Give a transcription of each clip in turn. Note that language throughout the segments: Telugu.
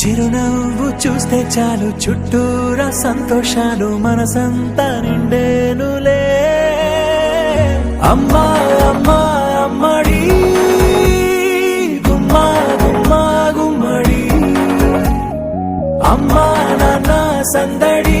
చిరునవ్వు చూస్తే చాలు చుట్టూరా సంతోషాలు మనసంతా నిండేనులే. అమ్మా అమ్మా అమ్మడి గుమ్మా గుమ్మా గుమ్మడి. అమ్మా నాన్న సందడి.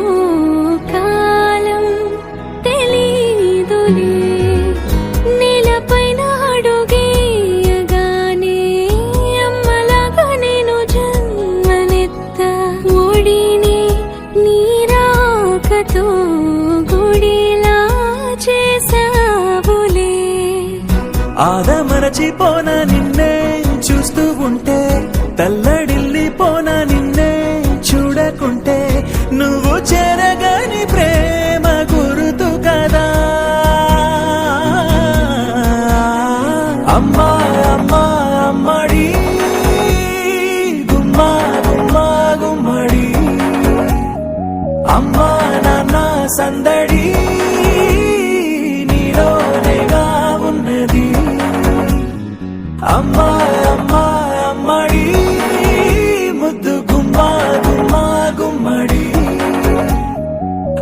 ఆదమరచిపోన నిన్నే చూస్తూ ఉంటే తల్లడిల్లిపోన నిన్నే చూడకుంటే నువ్వు చేరగాని ప్రేమ గురుతు కదా. అమ్మా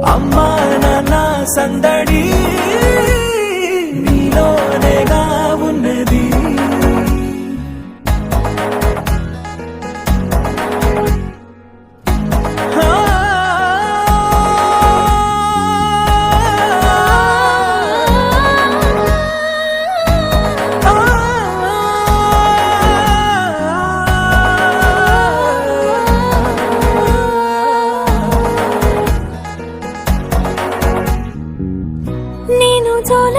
అమ్మా నాన్న సందడి